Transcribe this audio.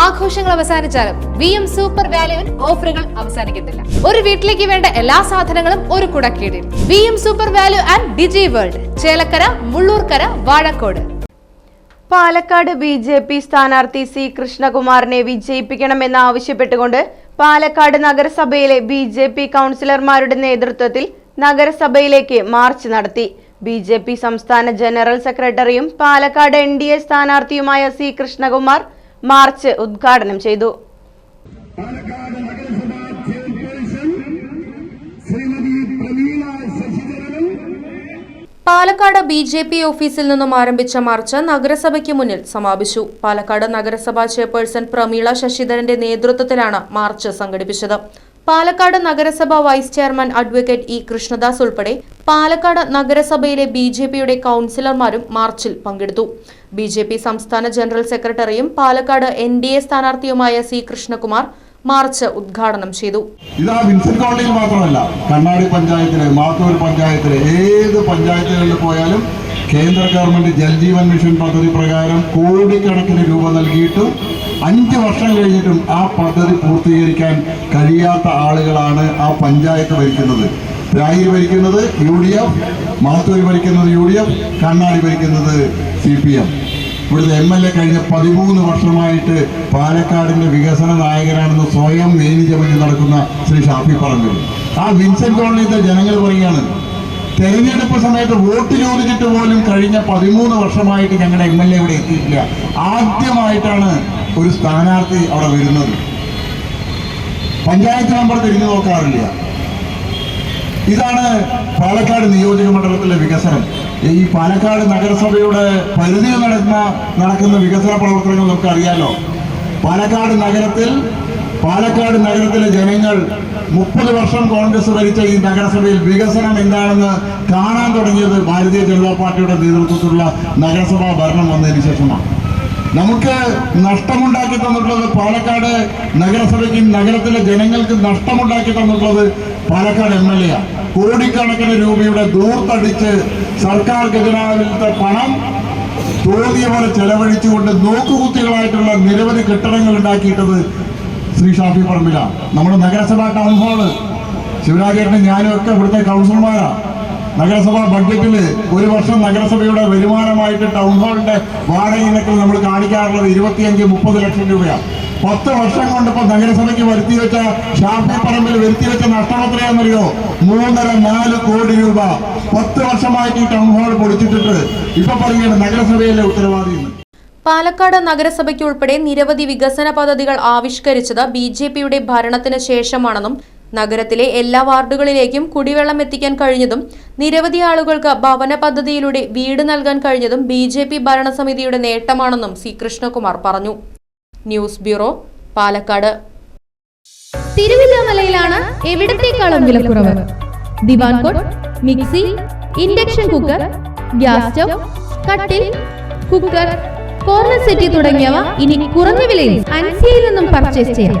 ആഘോഷങ്ങൾ അവസാനിച്ചാലും V M super വാല്യുവിൽ ഓഫറുകൾ അവസാനിക്കുന്നില്ല ഒരു വീട്ടിലേക്ക് വേണ്ട എല്ലാ സാധനങ്ങളും ഒരു കുടക്കീടിൽ. V M super value and Digi World Chelakkara Mullurkara Vazhakode. Palakkad B J P സ്ഥാനാർത്ഥി സി കൃഷ്ണകുമാറിനെ വിജയിപ്പിക്കണമെന്ന് ആവശ്യപ്പെട്ടുകൊണ്ട് പാലക്കാട് നഗരസഭയിലെ ബി ജെ പി കൗൺസിലർമാരുടെ നേതൃത്വത്തിൽ നഗരസഭയിലേക്ക് മാർച്ച് നടത്തി. ബി ജെ പി സംസ്ഥാന ജനറൽ സെക്രട്ടറിയും പാലക്കാട് എൻ ഡി എ സ്ഥാനാർത്ഥിയുമായ സി കൃഷ്ണകുമാർ മാർച്ച് ഉദ്ഘാടനം ചെയ്തു. പാലക്കാട് നഗരസഭാ ചെയർപേഴ്സൺ ശ്രീമതി പ്രമീള ശശിധരനും പാലക്കാട് ബി ജെ പി ഓഫീസിൽ നിന്നും ആരംഭിച്ച മാർച്ച് നഗരസഭയ്ക്ക് മുന്നിൽ സമാപിച്ചു. പാലക്കാട് നഗരസഭാ ചെയർപേഴ്സൺ പ്രമീള ശശിധരന്റെ നേതൃത്വത്തിലാണ് മാർച്ച് സംഘടിപ്പിച്ചത്. പാലക്കാട് നഗരസഭ vice chairman advocate E Krishnadas ഉൾപ്പെടെ പാലക്കാട് നഗരസഭയിലെ ബി ജെ പിയുടെ കൗൺസിലർമാരും മാർച്ചിൽ പങ്കെടുത്തു. ബി ജെ പി സംസ്ഥാന ജനറൽ സെക്രട്ടറിയും പാലക്കാട് എൻ ഡി എ സ്ഥാനാർത്ഥിയുമായ സി കൃഷ്ണകുമാർ മാർച്ച് ഉദ്ഘാടനം ചെയ്തു. ഇതാ വിൻസെന്റ് മാത്രമല്ല കണ്ണാടി പഞ്ചായത്തിലെ മാത്തൂർ പഞ്ചായത്തിലെ ഏത് പഞ്ചായത്തുകളിൽ പോയാലും കേന്ദ്ര ഗവൺമെന്റ് ജൽജീവൻ മിഷൻ പദ്ധതി പ്രകാരം കോടിക്കണക്കിന് രൂപ നൽകിയിട്ടും അഞ്ച് വർഷം കഴിഞ്ഞിട്ടും ആ പദ്ധതി പൂർത്തീകരിക്കാൻ കഴിയാത്ത ആളുകളാണ് ആ പഞ്ചായത്ത് ഭരിക്കുന്നത്. രായി ഭരിക്കുന്നത് യു ഡി എഫ് മാത്തൂരി ഭരിക്കുന്നത് യു ഡി എഫ് കണ്ണാടി ഭരിക്കുന്നത് സി പി എം. ഇവിടുത്തെ എം എൽ എ കഴിഞ്ഞ പതിമൂന്ന് വർഷമായിട്ട് പാലക്കാടിന്റെ വികസന നായകനാണെന്ന് സ്വയം നേനി ചമഞ്ഞ് നടക്കുന്ന ശ്രീ ഷാഫി പറഞ്ഞു. ആ വിൻസെന്റ് കോളനിയിലെ ജനങ്ങൾ പറയുകയാണ് തെരഞ്ഞെടുപ്പ് സമയത്ത് വോട്ട് ചോദിച്ചിട്ട് പോലും കഴിഞ്ഞ പതിമൂന്ന് വർഷമായിട്ട് ഞങ്ങളുടെ എം എൽ എ ഇവിടെ എത്തിയിട്ടില്ല. ആദ്യമായിട്ടാണ് ഒരു സ്ഥാനാർത്ഥി അവിടെ വരുന്നത്. പഞ്ചായത്ത് നമ്പർ തിരിഞ്ഞു നോക്കാറില്ല. ഇതാണ് പാലക്കാട് നിയോജക മണ്ഡലത്തിലെ വികസനം. ഈ പാലക്കാട് നഗരസഭയുടെ പരിധിയിൽ നടക്കുന്ന നടക്കുന്ന വികസന പ്രവർത്തനങ്ങൾ നമുക്ക് അറിയാലോ പാലക്കാട് നഗരത്തിൽ പാലക്കാട് നഗരത്തിലെ ജനങ്ങൾ മുപ്പത് വർഷം കോൺഗ്രസ് ഭരിച്ച ഈ നഗരസഭയിൽ വികസനം എന്താണെന്ന് കാണാൻ തുടങ്ങിയത് ഭാരതീയ ജനതാ പാർട്ടിയുടെ നേതൃത്വത്തിലുള്ള നഗരസഭാ ഭരണം വന്നതിന് ശേഷമാണ്. നമുക്ക് നഷ്ടമുണ്ടാക്കി തന്നിട്ടുള്ളത് പാലക്കാട് നഗരസഭയ്ക്കും നഗരത്തിലെ ജനങ്ങൾക്കും നഷ്ടമുണ്ടാക്കി തന്നിട്ടുള്ളത് പാലക്കാട് എം എൽ എ കോടിക്കണക്കിന് രൂപയുടെ ദൂർത്തടിച്ച് സർക്കാർ ഖജനാവിലത്തെ പണം തോന്നിയ പോലെ ചെലവഴിച്ചുകൊണ്ട് നോക്കുകുത്തികളായിട്ടുള്ള നിരവധി കെട്ടിടങ്ങൾ ഉണ്ടാക്കിയിട്ടത് ശ്രീ ഷാഫി പറമ്പിലാണ്. നമ്മുടെ നഗരസഭാ ടൗൺ ഹാൾ ശിവരാജേട്ടനും ഞാനും ഒക്കെ ഇവിടുത്തെ കൗൺസിലർമാരാ നഗരസഭാ ബഡ്ജറ്റിൽ ഒരു വർഷം നഗരസഭയുടെ വരുമാനമായിട്ട് ടൗൺ ഹാളിന്റെ വാടക ഇനത്തിൽ നമ്മൾ കാണിക്കാറുള്ളത് ഇരുപത്തിയഞ്ച് മുപ്പത് ലക്ഷം രൂപയാണ് പത്ത് വർഷം കൊണ്ട് ഇപ്പൊ നഗരസഭയ്ക്ക് വരുത്തി വെച്ച ഷാഫി പറമ്പിൽ വരുത്തി വെച്ച നഷ്ടം എത്രയാണെന്നറിയോ? മൂന്നര നാല് കോടി രൂപ. പത്ത് വർഷമായിട്ട് ഈ ടൗൺ ഹാൾ പൊളിച്ചിട്ടിട്ട് ഇപ്പൊ പറയുകയാണ് നഗരസഭയിലെ ഉത്തരവാദി പാലക്കാട് നഗരസഭയ്ക്ക് ഉൾപ്പെടെ നിരവധി വികസന പദ്ധതികൾ ആവിഷ്കരിച്ചത് ബി ജെ പിയുടെ ഭരണത്തിന് ശേഷമാണെന്നും നഗരത്തിലെ എല്ലാ വാർഡുകളിലേക്കും കുടിവെള്ളം എത്തിക്കാൻ കഴിഞ്ഞതും നിരവധി ആളുകൾക്ക് ഭവന പദ്ധതിയിലൂടെ വീട് നൽകാൻ കഴിഞ്ഞതും ബി ജെ പി ഭരണസമിതിയുടെ നേട്ടമാണെന്നും സി കൃഷ്ണകുമാർ പറഞ്ഞു. News bureau Palakkad. തിരുവല്ലാമലയിലാണ് എവിടത്തേക്കാളും വിലക്കുറവ് divan mixie induction cooker gas stove കട്ടിൽ കുക്കർ കോർണർ സെറ്റി തുടങ്ങിയവ ഇനി കുറഞ്ഞ വിലയിൽ അൻസിയയിൽ നിന്നും പർച്ചേസ് ചെയ്യാം.